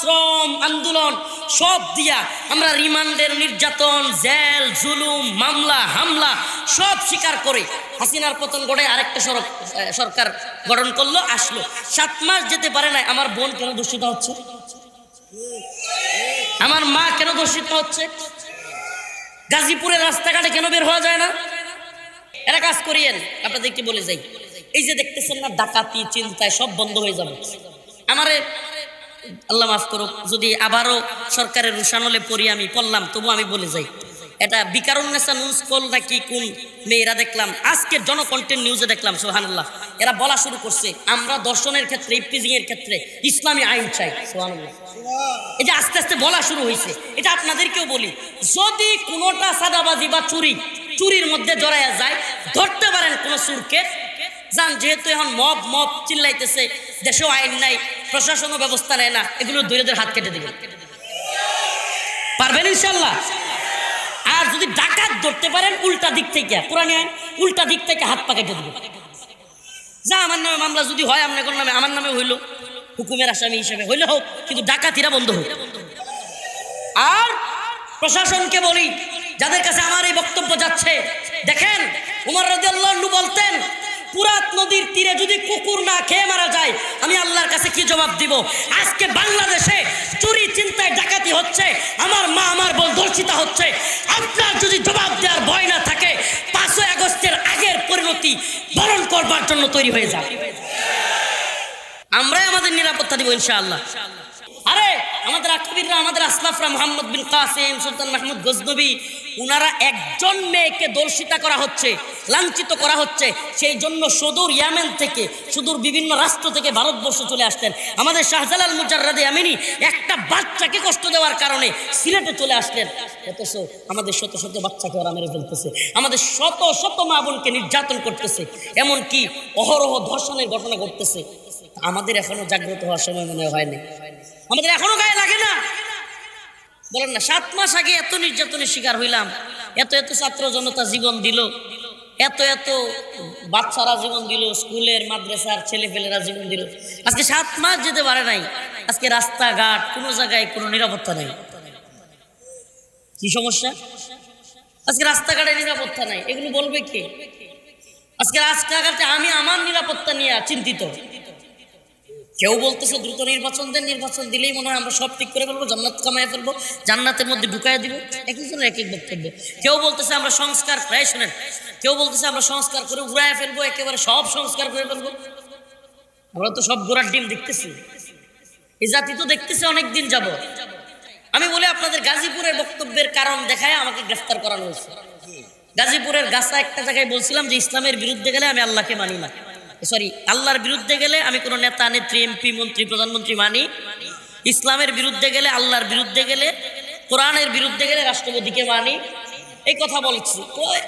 শ্রম আন্দোলন, সব দিয়া আমরা রিমান্ডের নির্যাতন, জেল, জুলুম, মামলা, হামলা, সব স্বীকার করে হাসিনার পতন গড়ে আরেকটা সরকার গঠন করল, আসলো। সাত মাস যেতে পারে না আমার বোন কেন দূষিত হচ্ছে? আমার মা কেন দূষিত হচ্ছে? গাজীপুরের রাস্তাঘাটে কেন বের হওয়া যায় না? এরা কাজ করিয়েন, আপনাদেরকে বলে যাই। এই যে দেখতেছেন না, ডাকাতি, চিন্তায় সব বন্ধ হয়ে যাবে। আমারে আল্লাহ মাফ করুক, যদি আবারও সরকারের রুশানলে পড়ি আমি, পড়লাম তবু আমি বলে যাই। এটা বিকারুন্নেসা নিউজ কল নাকি কোন মেয়েরা দেখলাম, আজকের জনকন্টেন্ট নিউজে দেখলাম সোহানুল্লাহ এরা বলা শুরু করছে, আমরা দর্শনের ক্ষেত্রে ইফতিজিং এর ক্ষেত্রে ইসলামী আইন চাই সোহানুল্লাহ এই যে আস্তে আস্তে বলা শুরু হয়েছে এটা আপনাদেরকেও বলি, যদি কোনোটা সাদাবাজি বা চুরি, চুরির মধ্যে জড়াইয়া যায়, ধরতে পারেন কোনো চুরকে যান, যেহেতু এখন মব মব চিল্লাইতেছে, দেশেও আইন নাই প্রশাসনও ব্যবস্থা নেয় না, এগুলো দৈরদের হাত কেটে দেবে। পারবেন ইনশাল্লাহ আর যদি ডাকাত ধরতে পারেন, উল্টা দিক থেকে পুরানি আইন, উল্টা দিক থেকে হাত পা কেটে দেবে। যা আমার নামে মামলা যদি হয়, আপনার নামে, আমার নামে হইল, হুকুমের আসামি হিসেবে হইলে হোক, কিন্তু ডাকাতিরা বন্ধ হোক। আর প্রশাসনকে বলি, যাদের কাছে আমার এই বক্তব্য যাচ্ছে, দেখেন, উমর রাজি বলতেন পুরাত নদীর তীরে যদি কুকুর না খেয়ে মারা যায়, আমি আল্লাহর কাছে কি জবাব দিব? আজকে বাংলাদেশে চুরি চিন্তায় ডাকাতি হচ্ছে, আমার মা আমার বল ধর্ষিতা হচ্ছে। আপনার যদি জবাব দেওয়ার ভয় না থাকে, পাঁচই আগস্টের আগের পরিণতি বরণ করবার জন্য তৈরি হয়ে যায় আমরাই আমাদের নিরাপত্তা দিব ইনশাআল্লাহ। আরে, আমাদের আকিবিররা আমাদের আসলাফরা মোহাম্মদ বিন কাসেম, সুলতান মাহমুদ গজনবী, উনারা একজন মেয়েকে দর্শিতা করা হচ্ছে, লাঞ্ছিত করা হচ্ছে। সেই জন্য সুদূর ইয়ামেন থেকে, সুদূর বিভিন্ন রাষ্ট্র থেকে ভারতবর্ষ চলে আসতেন। আমাদের শাহজালাল মুজাররাদে আমিনি একটা বাচ্চাকে কষ্ট দেওয়ার কারণে সিলেটে চলে আসলেন। অথচ আমাদের শত শত বাচ্চাকে ওরা মেরে ফেলতেছে। আমাদের শত শত মা বোনকে নির্যাতন করতেছে। এমনকি অহরহ ধর্ষণের ঘটনা ঘটতেছে। আমাদের এখনও জাগ্রত হওয়ার সময় মনে হয়নি আমাদের এখনও গায়ে লাগে না। বলেন না, সাত মাস আগে এত নির্যাতনের শিকার হইলাম, এত এত ছাত্র জনতা জীবন দিল, এত এত বাচ্চারা জীবন দিল, স্কুলের মাদ্রাসার ছেলে ছেলেপেলেরা জীবন দিল। আজকে সাত মাস যেতে পারে নাই, আজকে রাস্তাঘাট কোনো জায়গায় কোনো নিরাপত্তা নেই। কি সমস্যা? আজকে রাস্তাঘাটে নিরাপত্তা নাই, এগুলো বলবে কে? আজকে রাস্তাঘাটে আমি আমার নিরাপত্তা নিয়ে চিন্তিত। কেউ বলতেছে দ্রুত নির্বাচন দেন, নির্বাচন দিলেই মনে হয় আমরা সব ঠিক করে ফেলব, জান্নাত কামাই ফেলব, জান্নাতের মধ্যে ঢুকাই দিব। এক একজনের এক এক বক্তব্য। কেউ বলতেছে আমরা সংস্কার, প্রায় শোনেন, কেউ বলতেছে আমরা সংস্কার করে উড়ায় ফেলব, একেবারে সব সংস্কার করে ফেলব। আমরা তো সব গোড়ার ডিম দেখতেছি। এই জাতি তো দেখতেছে অনেক দিন যাব আমি বলি, আপনাদের গাজীপুরের বক্তব্যের কারণ দেখায় আমাকে গ্রেফতার করানো হয়েছে। গাজীপুরের গাছা একটা জায়গায় বলছিলাম যে, ইসলামের বিরুদ্ধে গেলে আমি আল্লাহকে মানি না। সরি আল্লাহর বিরুদ্ধে গেলে আমি কোনো নেতা, নেত্রী, এমপি, মন্ত্রী, প্রধানমন্ত্রী মানি। ইসলামের বিরুদ্ধে গেলে, আল্লাহর বিরুদ্ধে গেলে, কোরআনের বিরুদ্ধে গেলে রাষ্ট্রপতিকে মানি। এই কথা বলছি।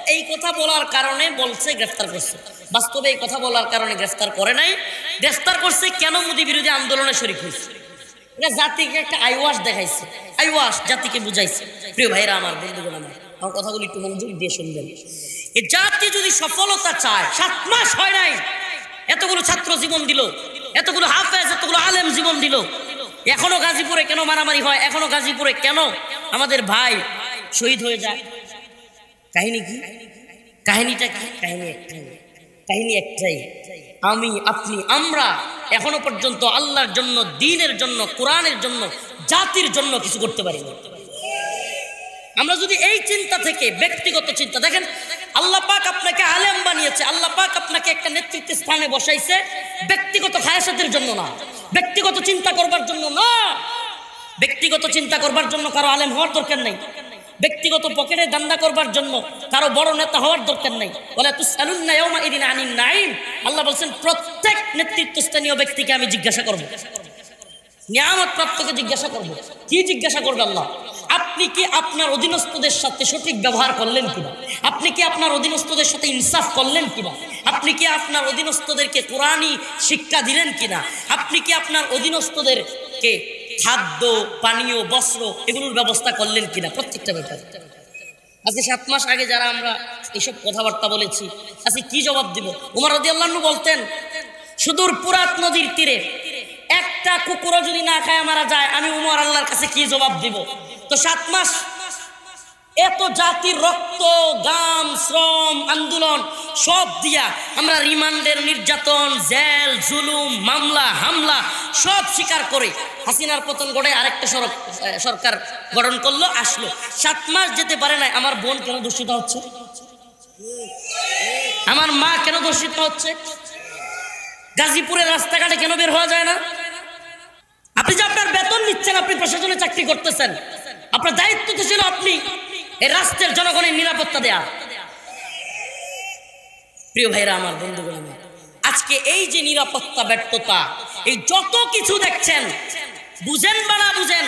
এই কথা বলার কারণে বলছে, গ্রেফতার করছে। বাস্তবে এই কথা বলার কারণে গ্রেফতার করে নাই। গ্রেফতার করছে কেন মোদী বিরোধী আন্দোলনে শরিক হয়েছে? এটা জাতিকে একটা আইওয়াস দেখাইছে। আইওয়াস জাতিকে বুঝাইছে। প্রিয় ভাইরা আমার, বন্ধুগণ আমার আমার কথাগুলি একটু মনোযোগ দিয়ে শুনবেন। এ জাতি যদি সফলতা চায়, সাত মাস হয় নাই এতগুলো ছাত্র জীবন দিল, এতগুলো হাফেজ, এতগুলো আলেম জীবন দিল। এখনও গাজীপুরে কেন মারামারি হয়, এখনও গাজীপুরে কেন আমাদের ভাই শহীদ হয়ে যায়? কাহিনী কি? কাহিনীটা কি? কাহিনী একটাই। কাহিনী একটাই। আমি, আপনি, আমরা এখনও পর্যন্ত আল্লাহর জন্য, দিনের জন্য, কোরআনের জন্য, জাতির জন্য কিছু করতে পারি আমরা যদি এই চিন্তা থেকে, ব্যক্তিগত চিন্তা, দেখেন আল্লাহ পাক আপনাকে আলেম বানিয়েছে, আল্লাহ পাক আপনাকে একটা নেতৃত্ব স্থানে বসাইছে। ব্যক্তিগত খায়াসাতের জন্য না, ব্যক্তিগত চিন্তা করবার জন্য না। ব্যক্তিগত চিন্তা করবার জন্য কারও আলেম হওয়ার দরকার নেই। ব্যক্তিগত পকেটে দান্দা করবার জন্য কারও বড় নেতা হওয়ার দরকার নেই। বলে তুসালুন্না আনিন নাইম আল্লাহ বলছেন, প্রত্যেক নেতৃত্বস্থানীয় ব্যক্তিকে আমি জিজ্ঞাসা করব। নিয়ামত প্রাপ্তকে জিজ্ঞাসা করব। কি জিজ্ঞাসা করবে আল্লাহ? আপনি কি আপনার অধীনস্থদের সাথে সঠিক ব্যবহার করলেন কিনা? আপনি কি আপনার অধীনস্থদের সাথে ইনসাফ করলেন কিনা? আপনি কি আপনার অধীনস্থদেরকে কোরআনই শিক্ষা দিলেন কিনা? আপনি কি আপনার অধীনস্থদেরকে খাদ্য, পানীয়, বস্ত্র এগুলোর ব্যবস্থা করলেন কিনা? প্রত্যেকটা ব্যাপার। আজকে সাত মাস আগে যারা আমরা এইসব কথাবার্তা বলেছি, আজকে কি জবাব দিব? উমার রদি আল্লাহ বলতেন, সুদূর পুরাত নদীর তীরে একটা কুকুরও যদি না খায়, মারা যায়। আমি উমর আল্লাহর কাছে কি জবাব দিব? তো সাত মাস এত জাতির রক্ত, গাম, শ্রম, আন্দোলন সব দিয়া আমরা রিমান্ডের নির্যাতন, জেল, জুলুম, মামলা, হামলা সব স্বীকার করে হাসিনার পতন গড়ে আরেকটা সরকার গঠন করল, আসলো। সাত মাস যেতে পারে না আমার বোন কেন দূষিত হচ্ছে? আমার মা কেন দূষিত হচ্ছে? গাজীপুরের রাস্তাঘাটে কেন বের হওয়া যায় না? আপনি যে আপনার বেতন নিচ্ছেন, আপনি প্রশাসনে চাকরি করতেছেন। আপনার দায়িত্ব তো ছিল আপনি এই রাষ্ট্রের জনগণের নিরাপত্তা দেয়া। প্রিয় ভাইরা আমার বন্ধুগণ আমার আজকে এই যে নিরাপত্তা, ব্যর্থতা, এই যত কিছু দেখছেন, বুঝেন বা না বুঝেন,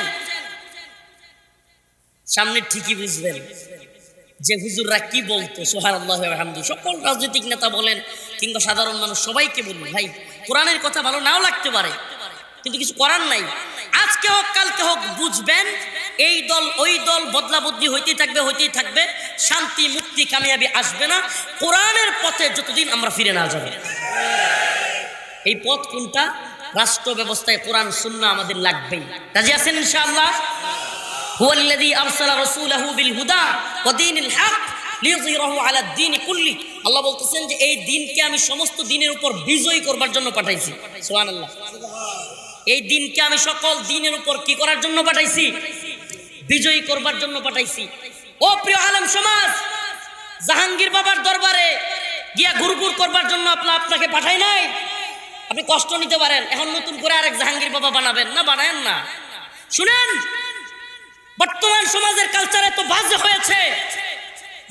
সামনে ঠিকই বুঝবেন যে হুজুররা কি বলতো সোহার আল্লাহ আলহামদু সকল রাজনৈতিক নেতা বলেন কিংবা সাধারণ মানুষ সবাইকে বলুন, ভাই, কোরআনের কথা ভালো নাও লাগতে পারে। কিন্তু কিছু করার নাই আজকে হোক কালকে হোক বুঝবেন এই দল ওই দল বদলা বদলি হইতেই থাকবে হইতেই থাকবে শান্তি মুক্তি কামিয়াবি আসবে না কোরআনের পথে যতদিন আমরা ফিরে না যাব এই পথ কোনটা রাষ্ট্র ব্যবস্থায় কোরআন সুন্না আমাদের লাগবেই রাজি আছেন ইনশাআল্লাহ هو الذي أرسل رسوله بالهدى ودين الحق লিয়ুযহিরাহু আলা দ্বীনি কুল্লি আল্লাহ বলতেছেন যে এই দিনকে আমি সমস্ত দিনের উপর বিজয়ী করবার জন্য পাঠাইছি সুবহানাল্লাহ এই দিনকে আমি সকল দিনের উপর কি করার জন্য পাঠাইছি? বিজয়ী করবার জন্য পাঠাইছি। ও প্রিয় আলম সমাজ, জাহাঙ্গীর বাবার দরবারে গিয়া গুরগুর করবার জন্য আপনার আপনাকে পাঠাই নাই? আপনি কষ্ট নিতে পারেন। এখন নতুন করে আরেক জাহাঙ্গীর বাবা বানাবেন না? বানায়েন না? শুনেন, বর্তমান সমাজের কালচার এত বাজে হয়েছে।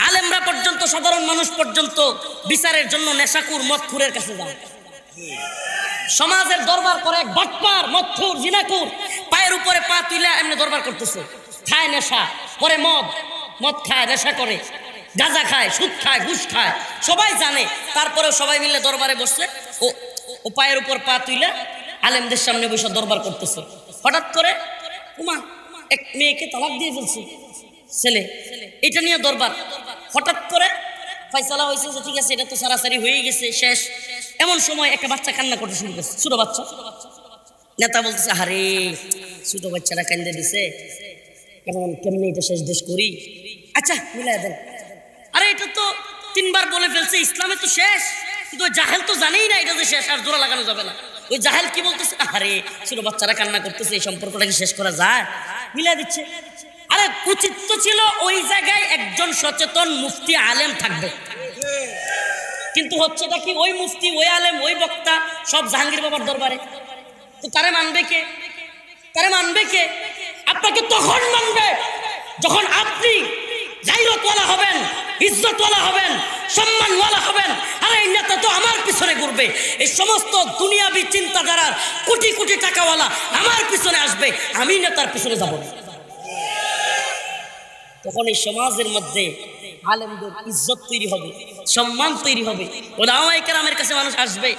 আলেমরা পর্যন্ত, সাধারণ মানুষ পর্যন্ত বিচারের জন্য নেশাকুর মদখুরের কাছে যায় সমাজের দরবার করে এক বটপার মদখুর জিনাকুর, পায়ের উপরে পা তুলে এমনি দরবার করতেছে। খায় নেশা করে মদ মদ খায়, নেশা করে। গাঁজা খায়, সুদ খায়, ঘুষ খায়, সবাই জানে। তারপরেও সবাই মিলে দরবারে বসছে। ও ও পায়ের উপর পা তুলে আলেমদের সামনে বসে দরবার করতেছে। হঠাৎ করে, উমা, এক মেয়েকে তালাক দিয়ে ফেলছে। ছেলে, এটা নিয়ে দরবার। হঠাৎ করে ফয়সালা হয়েছে যে ঠিক আছে, এটা তো সারাসারি হয়ে গেছে, শেষ। এমন সময় একটা বাচ্চা কান্না করতে শুরু করছে, ছোট বাচ্চা। নেতা বলতেছে, আরে, ছোট বাচ্চারা কান্দে দিছে। এখন কেমনি এটা শেষ দেশ করি? আচ্ছা মিলাই দেন। আরে, এটা তো তিনবার বলে ফেলছে, ইসলামে তো শেষ। কিন্তু ওই জাহেল তো জানেই না এটা যে শেষ, আর জোড়া লাগানো যাবে না। ওই জাহেল কি বলতেছে? আরে, ছোট বাচ্চারা কান্না করতেছে, এই সম্পর্কটা কি শেষ করা যায়? মিলাই দিচ্ছে। আরে উচিত তো ছিল, ওই জায়গায় একজন সচেতন মুফতি আলেম থাকবে। কিন্তু হচ্ছে কি, ওই মুফতি, ওই আলেম, ওই বক্তা সব জাহাঙ্গীর বাবার দরবারে। তো তারে মানবে কে? তারে মানবে কে? আপনাকে তখন মানবে যখন আপনি জাইরতওয়ালা হবেন, ইজ্জতওয়ালা হবেন, সম্মানওয়ালা হবেন। আরে এই নেতা তো আমার পিছনে ঘুরবে। এই সমস্ত দুনিয়াবি চিন্তাধারার কোটি কোটি টাকাওয়ালা আমার পিছনে আসবে। আমি নেতার পিছনে যাব না। তখন এই সমাজের মধ্যে আলেমদের ইজ্জত তৈরি হবে, সম্মান তৈরি হবে। ওলামাই কেরামের কাছে মানুষ আসবে,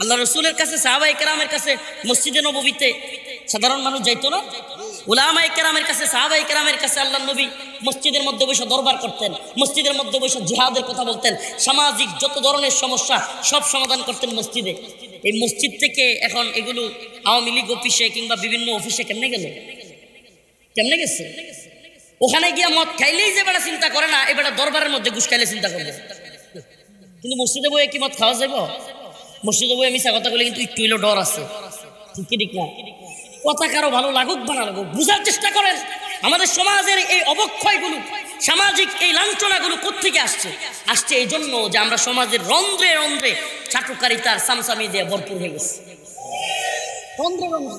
আল্লাহ রসুলের কাছে সাহাবাই কেরামের কাছে, মসজিদে নবীতে সাধারণ মানুষ যাইতো না? ওলামাই কেরামের কাছে সাহাবাই কেরামের কাছে আল্লাহ নবী মসজিদের মধ্যে বসে দরবার করতেন, মসজিদের মধ্যে বসে জিহাদের কথা বলতেন। সামাজিক যত ধরনের সমস্যা, সব সমাধান করতেন মসজিদে। এই মসজিদ থেকে এখন এগুলো আওয়ামী লীগ অফিসে কিংবা বিভিন্ন অফিসে কেমনে গেল? কেমনে গেছে? ওখানে গিয়ে মদ খাইলেই যে বেটা চিন্তা করে না এবারে দরবারের মধ্যে ঘুষ খাইলে চিন্তা করবে। কিন্তু মসজিদে বইয়ে কি মদ খাওয়া যাব মসজিদে বইয়ে মিশা কথা বলে কিন্তু একটু হইলেও ডর আছে। ঠিক কি ঠিক না? কথা কারও ভালো লাগুক বা না লাগুক বুঝার চেষ্টা করেন। আমাদের সমাজের এই অবক্ষয়গুলো সামাজিক এই লাঞ্ছনাগুলো কোথেকে আসছে? আসছে এই জন্য যে আমরা সমাজের রন্ধ্রে রন্ধ্রে চাটুকারিতার সামসামি দিয়ে ভরপুর হয়ে গেছে। রন্ধ্রে রন্ধ্রে।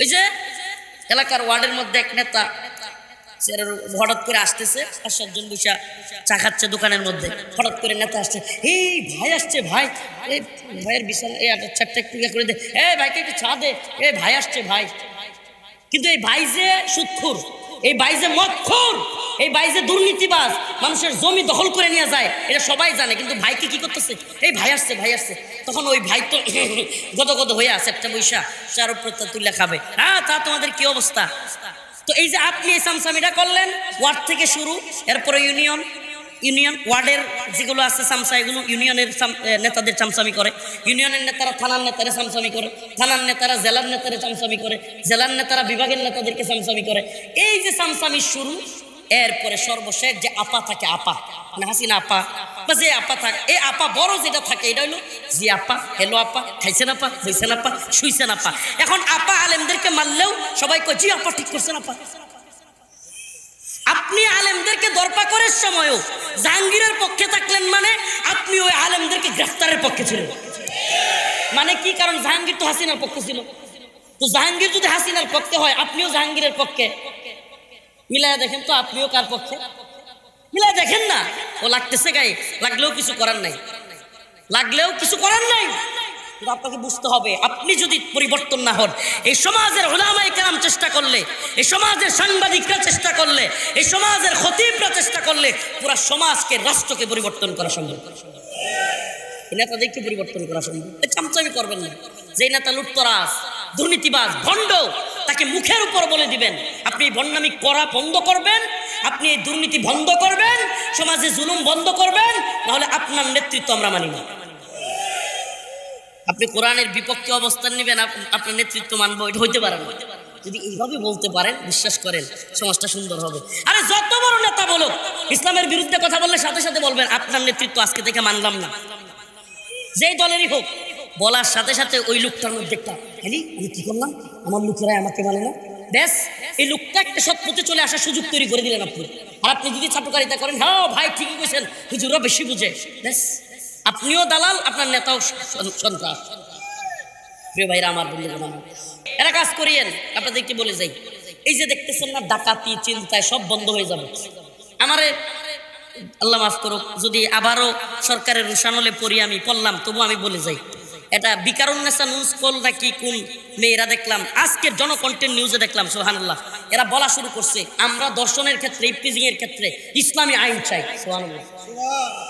ওই যে এলাকার ওয়ার্ডের মধ্যে এক নেতা হঠাৎ করে আসতেছে আর সাতজন বসা চা খাচ্ছে দোকানের মধ্যে। হঠাৎ করে নেতা আসছে, এই ভাই আসছে, ভাই। এই ভাইয়ের বিশাল, এই চারটা একটু ইয়ে করে দে। এ ভাইকে একটু চা দে এ ভাই আসছে, ভাই। কিন্তু এই ভাই যে সুৎখুর, এই ভাই যে মক্ষুর এই ভাই যে দুর্নীতিবাজ, মানুষের জমি দখল করে নিয়ে যায়, এটা সবাই জানে, কিন্তু ভাইকে কি করতেছে? এই ভাই আসছে ভাই আসছে। তখন ওই ভাই তো গত হয়ে আছে, একটা বৈশা, চার উপরে তুলে খাবে। হ্যাঁ তা তোমাদের কি অবস্থা? তো এই যে আপনি এই সামসামিটা করলেন, ওয়ার্ড থেকে শুরু, এরপরে ইউনিয়ন ইউনিয়ন ওয়ার্ডের যেগুলো আছে চামচা এগুলো ইউনিয়নের নেতাদের চামচামি করে। ইউনিয়নের নেতারা থানার নেতারা চামচামি করে, থানার নেতারা জেলার নেতারা চামচামি করে, জেলার নেতারা বিভাগের নেতাদেরকে চামচামি করে। এই যে সামসামি শুরু এরপরে সর্বশেষ যে আপা থাকে, আপা। মানে হাসিনা আপা। বা যে আপা থাকে, এই আপা বড় যেটা থাকে, এটা হলো জি আপা হেলো আপা, খাইছেন আপা বইছেন আপা, শুইছেন আপা। এখন আপা আলেমদেরকে মারলেও সবাই কয়, জি আপা, ঠিক করছেন আপা। আপনি আলেমদেরকে দরপা করার সময়ও জাহাঙ্গীরের পক্ষে থাকলেন মানে আপনি ওই আলেমদেরকে গ্রেফতারের পক্ষে ছিলেন। মানে কি কারণ? জাহাঙ্গীর তো হাসিনার পক্ষে ছিল। তো জাহাঙ্গীর যদি হাসিনার পক্ষে হয়, আপনিও জাহাঙ্গীরের পক্ষে। মিলায় দেখেন তো আপনিও কার পক্ষে? মিলায় দেখেন না। ও লাগতেছে গায়ে। লাগলেও কিছু করার নাই। লাগলেও কিছু করার নাই। আপনাকে বুঝতে হবে, আপনি যদি পরিবর্তন না হন, এই সমাজের ওলামাই কালাম চেষ্টা করলে, এই সমাজের সাংবাদিকরা চেষ্টা করলে, এই সমাজের খতিবরা চেষ্টা করলে, পুরা সমাজকে, রাষ্ট্রকে পরিবর্তন করা সম্ভব। নেতাদেরকে পরিবর্তন করা সম্ভব। চামচামি করবেন না। যে নেতা লুটতরাজ, দুর্নীতিবাজ, ভণ্ড, তাকে মুখের উপর বলে দিবেন। আপনি ভণ্ডামি করা বন্ধ করবেন, আপনি এই দুর্নীতি বন্ধ করবেন, সমাজে জুলুম বন্ধ করবেন, নাহলে আপনার নেতৃত্ব আমরা মানি না। আপনি কোরআনের বিপক্ষে অবস্থান নেবেন আপনার নেতৃত্ব মানবো, এটা হইতে পারে যদি এইভাবে বলতে পারেন, বিশ্বাস করেন, সমাজটা সুন্দর হবে। আরে যত বড় নেতা বলো ইসলামের বিরুদ্ধে কথা বললে সাথে সাথে বলবেন, আপনার নেতৃত্ব আজকে থেকে মানলাম না। যেই দলেরই হোক, বলার সাথে সাথে ওই লোকটার মধ্যে একটা আরে আমি কি করলাম? আমার লোকেরাই আমাকে মানে না? ব্যাস, এই লোকটা একটা সৎ পথে চলে আসার সুযোগ তৈরি করে দিলেন আপনি। আর আপনি যদি ছাত্রকারিতা করেন হ্যাঁ ভাই, ঠিকই কইছেন হুজুরা বেশি বুঝে। ব্যাস, আপনিও দালাল, আপনার নেতাও সন- সন্ত্রাস। প্রিয় ভাইরা, আমার আমার এরা কাজ করিয়েন, আপনাদেরকে বলে যাই। এই যে দেখতেছেন না, ডাকাতি, চিন্তায় সব বন্ধ হয়ে যাবে। আমারে, আল্লাহ মাফ করুক, যদি আবারও সরকারের রুশানলে পড়ি আমি, পড়লাম তবু আমি বলে যাই। এটা বিকারুন্নেসা নিউজ কল নাকি কোন মেয়েরা দেখলাম। আজকের জনকন্টেন্ট নিউজে দেখলাম সোহানুল্লাহ এরা বলা শুরু করছে, আমরা দর্শনের ক্ষেত্রে ইফটিজিং এর ক্ষেত্রে ইসলামী আইন চাই সোহানুল্লাহ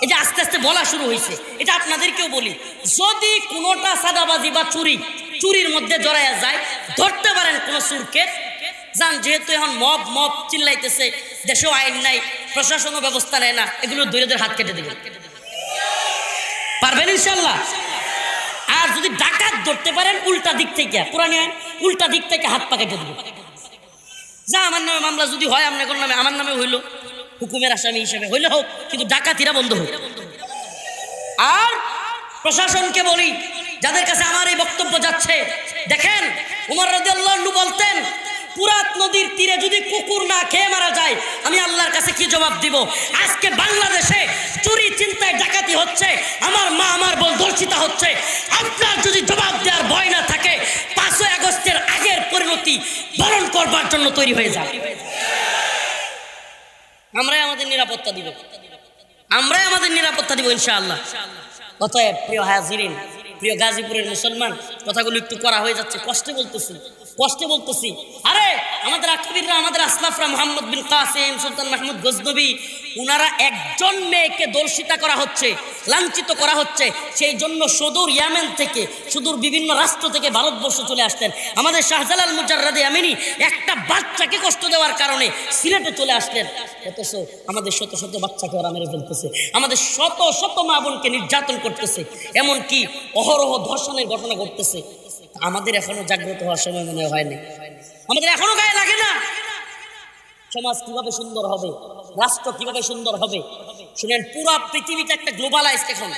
যে আস্তে আস্তে বলা শুরু হয়েছে এটা আপনাদেরকেও বলি, যদি কোনোটা সাদাবাজি বা চুরি, চুরির মধ্যে জড়াইয়া যায়, ধরতে পারেন কোনো চুরকে যান, যেহেতু এখন মব মব চিল্লাইতেছে, দেশেও আইন নাই, প্রশাসনও ব্যবস্থা নেয় না, এগুলো দৈরদের হাত কেটে দেবে। পারবেন ইনশাল্লাহ? আর যদি ডাকাত ধরতে পারেন, উল্টা দিক থেকে, পুরানি আইন, উল্টা দিক থেকে হাত পাকে কেটে যা আমার নামে মামলা যদি হয়, আপনার কোন নামে, আমার নামে হইল, হুকুমের আসামি হিসেবে হইলে হোক, কিন্তু ডাকাতিরা বন্ধ হোক। আর প্রশাসনকে বলি, যাদের কাছে আমার এই বক্তব্য যাচ্ছে, দেখেন, উমর রাজি আল্লাহ বলতেন পুরাত নদীর তীরে যদি কুকুর না খেয়ে মারা যায়, আমি আল্লাহর কাছে কি জবাব দিব? আজকে বাংলাদেশে চুরি চিন্তায় ডাকাতি হচ্ছে, আমার মা আমার বল দর্শিতা হচ্ছে। আপনার যদি জবাব দেওয়ার ভয় না থাকে, পাঁচই আগস্টের আগের পরিণতি বরণ করবার জন্য তৈরি হয়ে যায় আমরাই আমাদের নিরাপত্তা দিব। আমরাই আমাদের নিরাপত্তা দিব, ইনশাআল্লাহ। অতএব প্রিয় হাজিরিন, প্রিয় গাজীপুরের মুসলমান, কথাগুলো একটু করা হয়ে যাচ্ছে, কষ্টে বলতেছি। কষ্টে বলতেছি। আরে আমাদের আকিবিররা আমাদের আসলাফরা মোহাম্মদ বিন কাসেম, সুলতান মাহমুদ গজনবী, উনারা একজন মেয়েকে দর্শিতা করা হচ্ছে, লাঞ্ছিত করা হচ্ছে। সেই জন্য সুদূর ইয়ামেন থেকে, সুদূর বিভিন্ন রাষ্ট্র থেকে ভারতবর্ষ চলে আসতেন। আমাদের শাহজালাল মুজাররাদে আমিনি একটা বাচ্চাকে কষ্ট দেওয়ার কারণে সিলেটে চলে আসলেন। অথচ আমাদের শত শত বাচ্চাকে ওরা মেরে ফেলতেছে। আমাদের শত শত মা বোনকে নির্যাতন করতেছে। এমনকি অহরহ ধর্ষণের ঘটনা ঘটতেছে। আমাদের এখনও জাগ্রত হওয়ার সময় মনে হয়নি আমাদের এখনও গায়ে লাগে না। সমাজ কীভাবে সুন্দর হবে? রাষ্ট্র কীভাবে সুন্দর হবে? শুনেন, পুরা পৃথিবীটা একটা গ্লোবালাইজড এখন,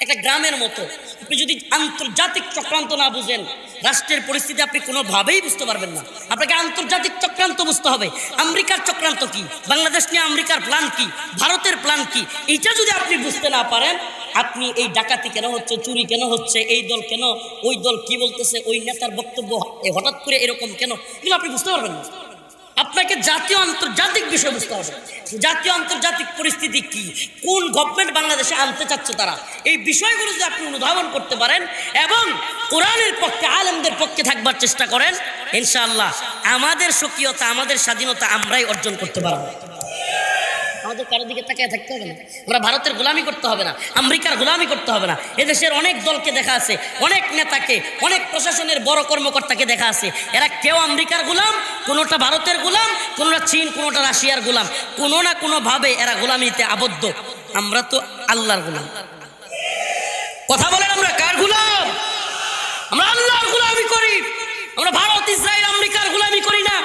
একটা গ্রামের মতো। আপনি যদি আন্তর্জাতিক চক্রান্ত না বুঝেন, রাষ্ট্রের পরিস্থিতি আপনি কোনোভাবেই বুঝতে পারবেন না। আপনাকে আন্তর্জাতিক চক্রান্ত বুঝতে হবে। আমেরিকার চক্রান্ত কি? বাংলাদেশ নিয়ে আমেরিকার প্ল্যান কি? ভারতের প্ল্যান কি? এইটা যদি আপনি বুঝতে না পারেন আপনি এই ডাকাতি কেন হচ্ছে, চুরি কেন হচ্ছে, এই দল কেন, ওই দল কি বলতেছে, ওই নেতার বক্তব্য হঠাৎ করে এরকম কেন? এগুলো আপনি বুঝতে পারবেন না। আপনাকে জাতীয় আন্তর্জাতিক বিষয় বুঝতে হবে। জাতীয় আন্তর্জাতিক পরিস্থিতি কি? কোন গভর্নমেন্ট বাংলাদেশে আনতে চাচ্ছে তারা? এই বিষয়গুলো যদি আপনি অনুধাবন করতে পারেন এবং কোরআনের পক্ষে, আলেমদের পক্ষে থাকবার চেষ্টা করেন, ইনশাআল্লাহ আমাদের স্বকীয়তা, আমাদের স্বাধীনতা আমরাই অর্জন করতে পারব। আমাদের কারোর দিকে তাকিয়ে থাকতে হবে না। আমরা ভারতের গোলামি করতে হবে না, আমেরিকার গোলামি করতে হবে না। এদেশের অনেক দলকে দেখা আছে, অনেক নেতাকে, অনেক প্রশাসনের বড় কর্মকর্তাকে দেখা আছে। এরা কেউ আমেরিকার গোলাম, কোনোটা ভারতের গোলাম, কোনোটা চীন, কোনোটা রাশিয়ার গোলাম। কোনো না কোনোভাবে এরা গোলামিতে আবদ্ধ। আমরা তো আল্লাহর গোলাম। কথা বলেন আমরা কার গোলাম? আমরা আল্লাহর গোলামি করি। আমরা ভারত, ইসরায়েল, আমেরিকার গোলামি করি না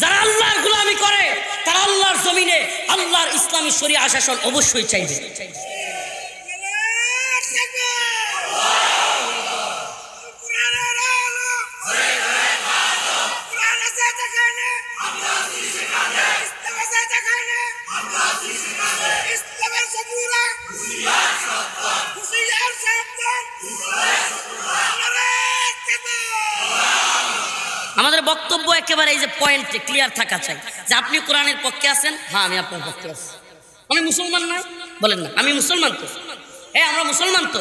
যারা আল্লাহর গোলামি করে তারা আল্লাহর জমিনে আল্লাহর ইসলামী শরিয়া শাসন অবশ্যই চাইবে। আমাদের বক্তব্য একেবারে এই যে পয়েন্টে ক্লিয়ার থাকা চাই। যে আপনি কোরআনের পক্ষে আছেন? হ্যাঁ আমি আপনার পক্ষে আছি। আমি মুসলমান না? বলেন না। আমি মুসলমান তো। হ্যাঁ আমরা মুসলমান তো।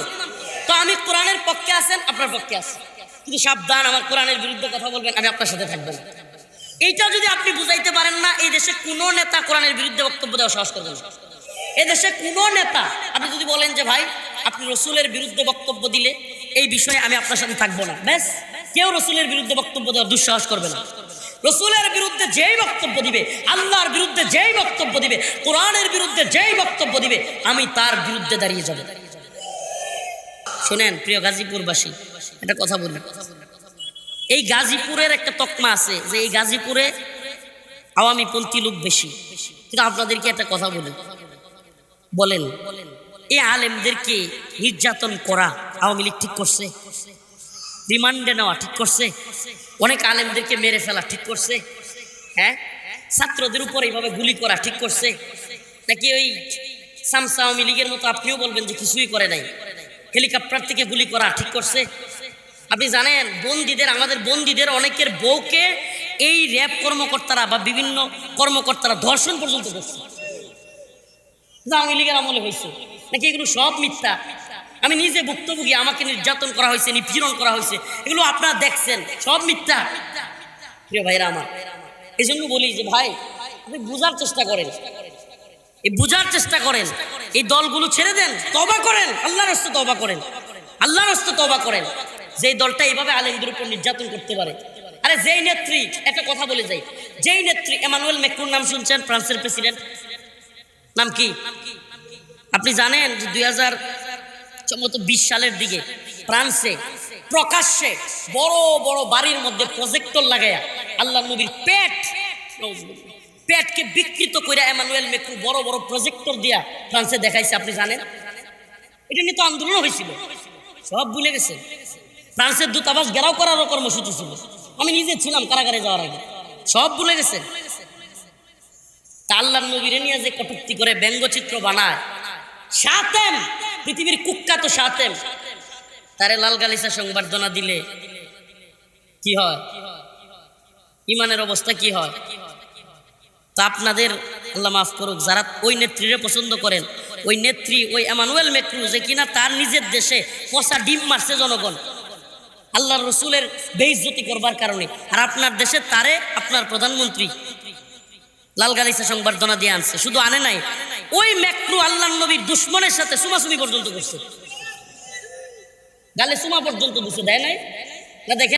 তো আমি কোরআনের পক্ষে আছেন, আপনার পক্ষে আছি কিন্তু সাবধান, আমার কোরআনের বিরুদ্ধে কথা বলবেন, আমি আপনার সাথে থাকব না। এইটা যদি আপনি বুঝাইতে পারেন না, এই দেশে কোনো নেতা কোরআনের বিরুদ্ধে বক্তব্য দেওয়া সাহস করবেন দেশে কোনো নেতা, আপনি যদি বলেন যে, ভাই, আপনি রসুলের বিরুদ্ধে বক্তব্য দিলে এই বিষয়ে আমি আপনার সাথে থাকব না। ব্যাস, কেউ রসুলের বিরুদ্ধে বক্তব্য দেওয়ার দুঃসাহস করবে না। রসুলের বিরুদ্ধে যেই বক্তব্য দিবে, আল্লাহর বিরুদ্ধে যেই বক্তব্য দিবে, কোরআনের বিরুদ্ধে যেই বক্তব্য দিবে, আমি তার বিরুদ্ধে দাঁড়িয়ে যাব। শোনেন, প্রিয় গাজীপুরবাসী, একটা কথা বলবেন। এই গাজীপুরের একটা তকমা আছে যে এই গাজীপুরে আওয়ামী পন্থী লোক বেশি। কিন্তু আপনাদেরকে একটা কথা বলি। বলেন, এই আলেমদেরকে নির্যাতন করা আওয়ামী লীগ ঠিক করছে? রিমান্ডে নেওয়া ঠিক করছে? অনেক আলেমদেরকে মেরে ফেলা ঠিক করছে। হ্যাঁ? ছাত্রদের উপর এইভাবে গুলি করা ঠিক করছে। নাকি ওই সামসা আওয়ামী লীগের মতো আপনিও বলবেন যে কিছুই করে নাই? হেলিকপ্টার থেকে গুলি করা ঠিক করছে। আপনি জানেন, বন্দীদের, আমাদের বন্দীদের অনেকের বউকে এই র্যাব কর্মকর্তারা বা বিভিন্ন কর্মকর্তারা ধর্ষণ পর্যন্ত করছে। আওয়ামী লীগের আমলে হয়েছে। নাকি এগুলো সব মিথ্যা? আমি নিজে ভুক্তভোগী, আমাকে নির্যাতন করা হয়েছে, নিপীড়ন করা হয়েছে, এগুলো আপনারা দেখছেন, সব মিথ্যা। প্রিয় ভাইরা আমার এই জন্য বলি যে ভাই, আপনি বুঝার চেষ্টা করেন। এই বুঝার চেষ্টা করেন। এই দলগুলো ছেড়ে দেন তবা করেন, আল্লাহর হস্তে তবা করেন। আল্লাহর হস্তে তবা করেন। যে দলটা এইভাবে আলেমদের উপর নির্যাতন করতে পারে। আরে যেই নেত্রী, একটা কথা বলে যাই। যেই নেত্রী, এমানুয়েল মেকুর নাম শুনছেন, ফ্রান্সের প্রেসিডেন্ট। নাম কি? আপনি জানেন যে দুই হাজার সম্ভবত বিশ সালের দিকে ফ্রান্সে, প্রকাশ্যে বড় বড় বাড়ির মধ্যে প্রজেক্টর লাগাইয়া আল্লাহ নবীর পেট, পেটকে বিকৃত করে এমানুয়েল মেক্রু বড় বড় প্রজেক্টর দিয়া ফ্রান্সে দেখাইছে, আপনি জানেন? এটা নিয়ে তো আন্দোলন হয়েছিল। সব ভুলে গেছে। ফ্রান্সের দূতাবাস ঘেরাও করারও কর্মসূচি ছিল। আমি নিজে ছিলাম কারাগারে যাওয়ার আগে। সব ভুলে গেছে। তা আল্লাহর নবীরে নিয়ে যে কটুক্তি করে ব্যঙ্গচিত্র বানায় সাতেম! পৃথিবীর কুখ্যাত সাতেম! তারে লাল গালিসা সংবর্ধনা দিলে কি হয়? ইমানের অবস্থা কি হয়? তা আপনাদের আল্লাহ মাফ করুক, যারা ওই নেত্রীরে পছন্দ করেন, ওই নেত্রী, ওই এমানুয়েল মেক্রু, যে কিনা তার নিজের দেশে পচা ডিম মারছে জনগণ। আল্লাহ রসুলের বেইজ্জতি করবার কারণে। আর আপনার দেশে তারে আপনার প্রধানমন্ত্রী লাল গালিসা সংবর্ধনা দিয়ে আনছে। শুধু আনে নাই ওই ম্যাক্রু আল্লাহ নবীর দুশ্মনের সাথে সুমাসুমি পর্যন্ত করছে গালে সুমা পর্যন্ত বসে দেয় নাই? না দেখে